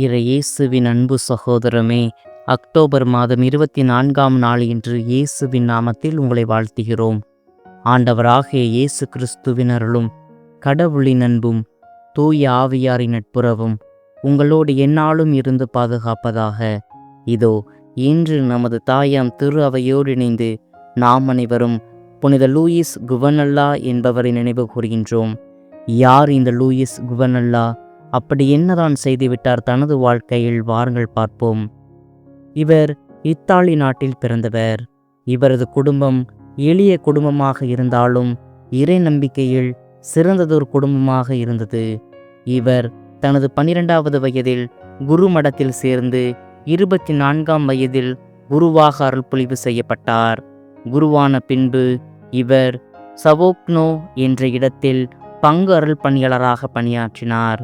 இற இயேசுவின் அன்பு சகோதரமே அக்டோபர் மாதம் இருபத்தி நான்காம் நாள் இன்று இயேசுவின் நாமத்தில் உங்களை வாழ்த்துகிறோம். ஆண்டவராகிய இயேசு கிறிஸ்துவின் அருளும் கடவுளின் அன்பும் தூய ஆவியாரின் நட்புறவும் உங்களோடு எந்நாளும் இருந்து பாதுகாப்பதாக. இதோ இன்று நமது தாயாம் திரு அவையோடு இணைந்து நாம் அனைவரும் புனித லூயிஸ் குவனல்லா என்பவரை நினைவு கூறுகின்றோம் யார் இந்த லூயிஸ் குவனல்லா? அப்படி என்னதான் செய்துவிட்டார் தனது வாழ்க்கையில்? வாருங்கள் பார்ப்போம். இவர் இத்தாலி நாட்டில் பிறந்தவர். இவரது குடும்பம் எளிய குடும்பமாக இருந்தாலும் இறை நம்பிக்கையில் சிறந்ததொரு குடும்பமாக இருந்தது. இவர் தனது பன்னிரெண்டாவது வயதில் குரு மடத்தில் சேர்ந்து இருபத்தி நான்காம் வயதில் குருவாக அருள்பொழிவு செய்யப்பட்டார். குருவான பின்பு இவர் சவோக்னோ என்ற இடத்தில் பங்கு அருள் பணியாளராக பணியாற்றினார்.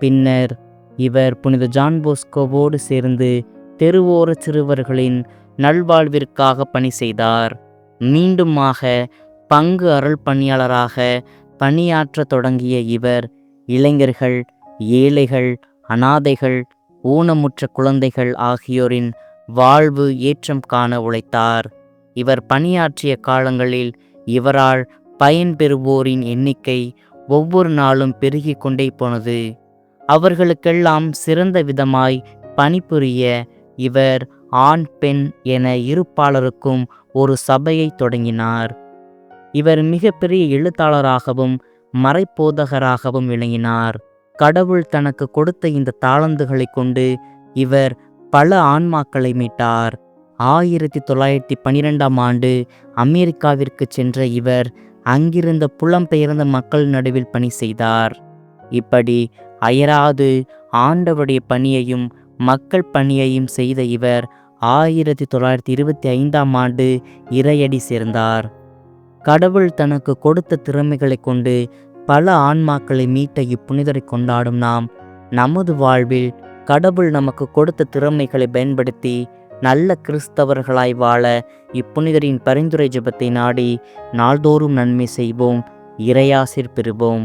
பின்னர் இவர் புனித ஜான் போஸ்கோவோடு சேர்ந்து தெருவோர சிறுவர்களின் நல்வாழ்விற்காக பணி செய்தார். மீண்டுமாக பங்கு அருள் பணியாளராக பணியாற்ற தொடங்கிய இவர் இளைஞர்கள் ஏழைகள் அனாதைகள் ஊனமுற்ற குழந்தைகள் ஆகியோரின் வாழ்வு ஏற்றம் காண உழைத்தார். இவர் பணியாற்றிய காலங்களில் இவரால் பயன்பெறுவோரின் எண்ணிக்கை ஒவ்வொரு நாளும் பெருகிக் கொண்டே போனது. அவர்களுக்கெல்லாம் சிறந்த விதமாய் பணிபுரிய இவர் ஆண் பெண் என இருப்பாளருக்கும் ஒரு சபையை தொடங்கினார். இவர் மிகப்பெரிய எழுத்தாளராகவும் மறைப்போதகராகவும் விளங்கினார். கடவுள் தனக்கு கொடுத்த இந்த தாளந்துகளை கொண்டு இவர் பல ஆன்மாக்களை மீட்டார். ஆயிரத்தி தொள்ளாயிரத்தி பன்னிரெண்டாம் ஆண்டு அமெரிக்காவிற்கு சென்ற இவர் அங்கிருந்த புலம்பெயர்ந்த மக்கள் நடுவில் பணி செய்தார். இப்படி அயராது ஆண்டவருடைய பணியையும் மக்கள் பணியையும் செய்த இவர் ஆயிரத்தி தொள்ளாயிரத்தி இருபத்தி ஐந்தாம் ஆண்டு இறையடி சேர்ந்தார். கடவுள் தனக்கு கொடுத்த திறமைகளை கொண்டு பல ஆன்மாக்களை மீட்ட இப்புனிதரை கொண்டாடும் நாம். நமது வாழ்வில் கடவுள் நமக்கு கொடுத்த திறமைகளை பயன்படுத்தி நல்ல கிறிஸ்தவர்களாய் வாழ இப்புனிதரின் பரிந்துரை ஜெபத்தை நாடி நாள்தோறும் நன்மை செய்வோம் இறையாசிர் பெறுவோம்.